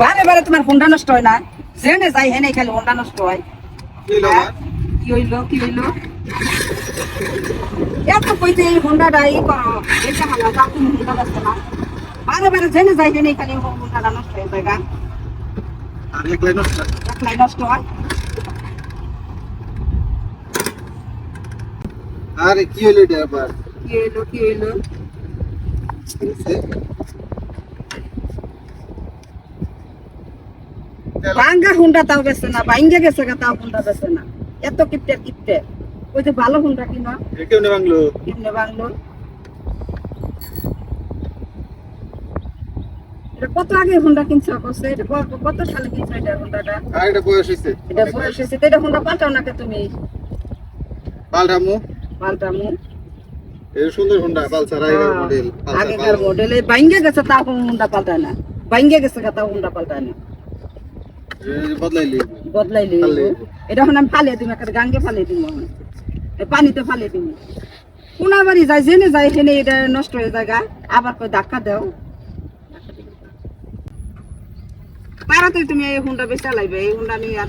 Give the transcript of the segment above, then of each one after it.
বারে বারে তোমার হুন্ডা নষ্ট হয় না? জেনে যাই হেনে খালি হুন্ডা নষ্ট হয়। কি হইল কি হইল এত কইতে এই হুন্ডাটা ই করো এটা হালা যা তুমি হুন্ডা ব্যস্ত না। বারে বারে জেনে যাই হেনে খালি হুন্ডাটা নষ্ট হয়ে যায় গা। আর একলাই নষ্ট। একলাই নষ্ট হয়। আরে কি হলো এটা আবার? কি হইল কি হইল ভাঙ্গা হুন্ডা তাও বেছে না ভাঙ্গে গেছে গা তাও হুন্ডা বেছে না। এত কিপটে কিপটে। ওই যে ভালো হুন্ডা কিনা বাংলো কিনে বাংলো এটা কত আগে হুন্ডা কিনছো কসে এটা কত সালে কিনছো এটা হুন্ডাটা? আর এটা বয়স হয়েছে। এটা বয়স হয়েছে এটা হুন্ডা পাল্টাও নাকি তুমি? পাল্টামু। পাল্টামু সুন্দর হুন্ডা পালসার আগের মডেল আগেকার মডেলে ভাঙ্গে গেছে তাও হুন্ডা পাল্টায় না ভাঙ্গে গেছে তাও হুন্ডা পাল্টায় না বদলাইলি বদলাইলে। এটা এখন আমি ফালিয়ে দিম একটা গাঙ্গে ফালিয়ে দিম পানিতে ফালিয়ে দিম কোনা বাড়ি যায় জেনে যায় সেনে এটা নষ্ট হয়ে যায় গা। আবার কই ধাক্কা দাও তাড়াতাড়ি তুমি এই হুন্ডা বেশ চালাইবে এই হুন্ডা নিয়ে আর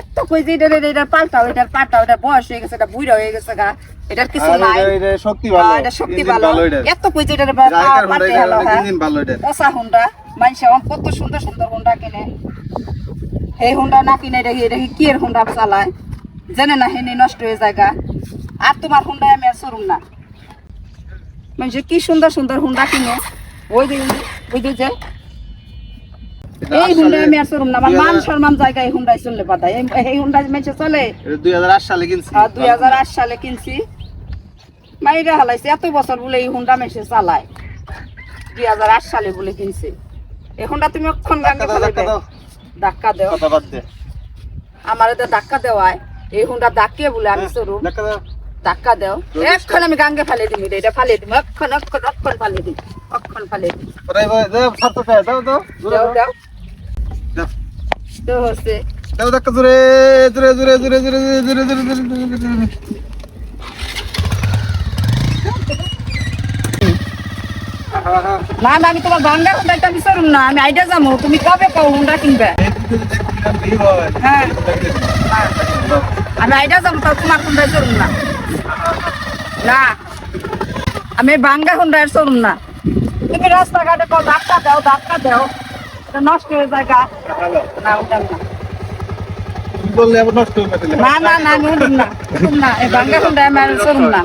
এত কই যে এটা এটা পাল্টাও এটা পাল্টাও এটা বয়স হয়ে গেছে এটা হয়ে গেছে গা। এটার কিছু নাই। শক্তি হ্যাঁ, ভালো এটা শক্তি ভালো। এত কই যে এটা পাল্টে এটা গেল হ্যাঁ। ইঞ্জিন ভালো এটা। পচা হুন্ডা। মানুষ এখন কত সুন্দর সুন্দর হুন্ডা কিনে। এই হুন্ডা না কিনে দেখি দেখি কি এর হুন্ডা চালায়। জানে না হেনে নষ্ট হয়ে জায়গা আর তোমার হুন্ডা আমি আর চড়ুম না। মানুষ কি সুন্দর সুন্দর হুন্ডা কিনে। ওই যে ওই যে এই আমি আর চড়ুম না আমার মান সম্মান জায়গায় হুন্ডায় চললে পাতা এই হুন্ডা মানুষ চলে। দুই হাজার আট সালে কিনছি। দুই হাজার আট সালে কিনছি। মাইরে হালাইছে এত বছর বলে এই হুন্ডা মেশে চালায়। দুই হাজার আট সালে বলে কিনছে। এই হুন্ডা তুমি অক্ষণ গাঙ্গে ধাক্কা ফেলাইবে ধাক্কা দেও। আমার দেওয়ায়। এই হুন্ডা ধাক্কিয়ে বলে আমি চড়ু ধাক্কা দাও। এক্ষণ আমি গাঙ্গে ফেলে দিম এটা, ফালিয়ে দিম অক্ষণ অক্ষণ অক্ষণ ফালিয়ে দিম অক্ষণ ওরে ভাই, দাও, দাও, দাও, দেও। তো হচ্ছে দাও ধাক্কা জোরে, জোরে, জোরে, জোরে, জোরে, জোরে, জোরে, জোরে, জোরে, জোরে, জোরে, জোরে। আহা, না না আমি তোমার গাঙ্গা হুন্ডাটা আমি চড়ুম না আমি আইডিয়া যাব তুমি কবে কও হুন্ডা কিনবে হয়, হ্যাঁ আমি আইডিয়া যাব তাও তোমার হুন্ডায় চড়ুম না না। আমি বাঙ্গা হুন্ডায় শুনুন না। তুমি রাস্তাঘাটে কো ধাক্কা দাও ধাক্কা দাও। নষ্ট হয়ে যায় গা। না উঠাম না। না বললে আবার নষ্ট হয়ে না না না না না না। না না। না বাঙ্গা হুন্ডায় আমি আর না না।